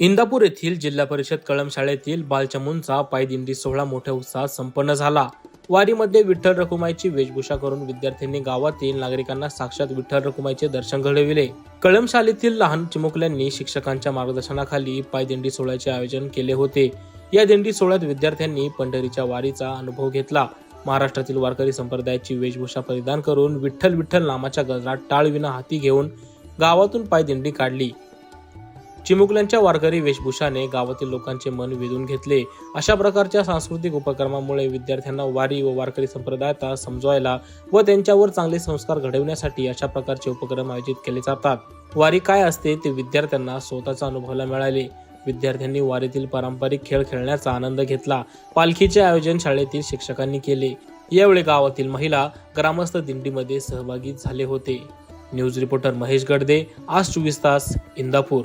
इंदापूर येथील जिल्हा परिषद कळम शाळेतील बालचमूंचा पायदिंडी सोहळा मोठ्या उत्साहात संपन्न झाला. वारीमध्ये विठ्ठल रखुमाईची वेशभूषा करून विद्यार्थ्यांनी गावातील नागरिकांना साक्षात विठ्ठल रखुमाईचे दर्शन घडविले. कळम शाळेतील लहान चिमुकल्यांनी शिक्षकांच्या मार्गदर्शनाखाली पायदिंडी सोहळ्याचे आयोजन केले होते. या दिंडी सोहळ्यात विद्यार्थ्यांनी पंढरीच्या वारीचा अनुभव घेतला. महाराष्ट्रातील वारकरी संप्रदायाची वेशभूषा परिधान करून विठ्ठल विठ्ठल नामाच्या गजरात टाळविना हाती घेऊन गावातून पायदिंडी काढली. चिमुकल्यांच्या वारकरी वेशभूषाने गावातील लोकांचे मन वेधून घेतले. अशा प्रकारच्या सांस्कृतिक उपक्रमामुळे विद्यार्थ्यांना वारी व वारकरी संप्रदायाचा समजवायला व त्यांच्यावर चांगले संस्कार घडविण्यासाठी अशा प्रकारचे उपक्रम आयोजित केले जातात. वारी काय असते ते विद्यार्थ्यांना स्वतःचा अनुभवायला मिळाले. विद्यार्थ्यांनी वारीतील पारंपरिक खेळ खेळण्याचा आनंद घेतला. पालखीचे आयोजन शाळेतील शिक्षकांनी केले. यावेळी गावातील महिला ग्रामस्थ दिंडीमध्ये सहभागी झाले होते. न्यूज रिपोर्टर महेश गडदे आज चोवीस तास इंदापूर.